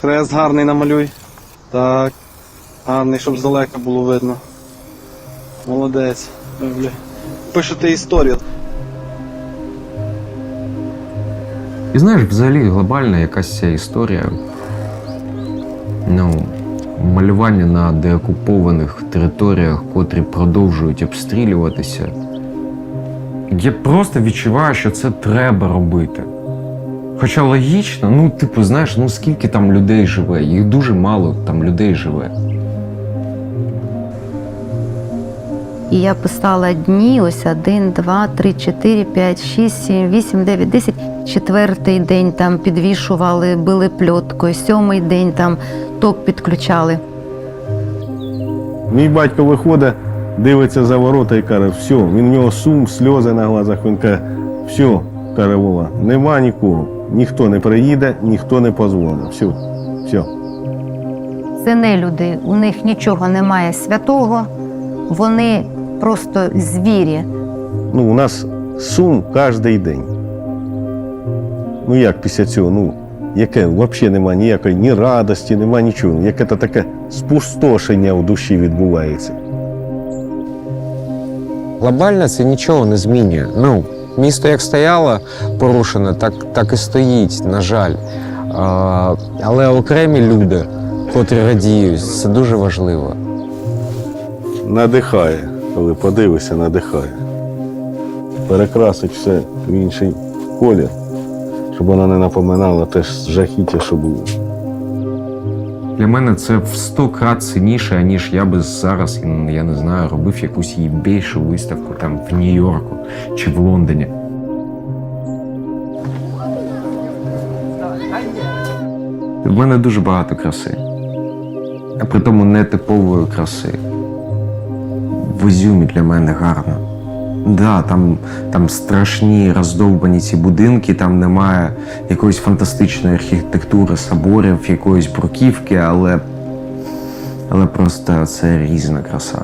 Хрест гарний намалюй. Так. Гарний, щоб здалека було видно. Молодець. Пишете історію. І знаєш, взагалі глобальна якась ця історія. Ну, малювання на деокупованих територіях, котрі продовжують обстрілюватися. Я просто відчуваю, що це треба робити. Хоча логічно, ну, типу, знаєш, ну скільки там людей живе, їх дуже мало там людей живе. І я писала дні, ось один, два, три, чотири, п'ять, шість, сім, вісім, дев'ять, десять. Четвертий день там підвішували, били пльоткою, сьомий день там ток підключали. Мій батько виходить, дивиться за ворота і каже, все, він в нього сум, сльози на глазах. Він каже, все, каже Вова, нема нікого. Ніхто не приїде, ніхто не позвонить. Все, все. Це не люди, у них нічого немає святого, вони просто звірі. Ну, у нас сум кожен день. Ну як після цього? Ну, яке взагалі немає ніякої ні радості, немає нічого. Яке то таке спустошення в душі відбувається. Глобально це нічого не змінює. Ну, місто як стояло порушене, так, так і стоїть, на жаль. А, але окремі люди, котрі радіють, це дуже важливо. Надихає, коли подивишся, надихає. Перекрасить все в інший колір, щоб вона не напоминала те жахіття, що було. Для мене це в сто крат цінніше, ніж я би зараз, я не знаю, робив якусь її більшу виставку там в Нью-Йорку чи в Лондоні. В мене дуже багато краси. А при тому не типової краси. В Ізюмі для мене гарно. Да, там, там страшні роздовбані ці будинки, там немає якоїсь фантастичної архітектури соборів, якоїсь бруківки, але, але просто це різна краса.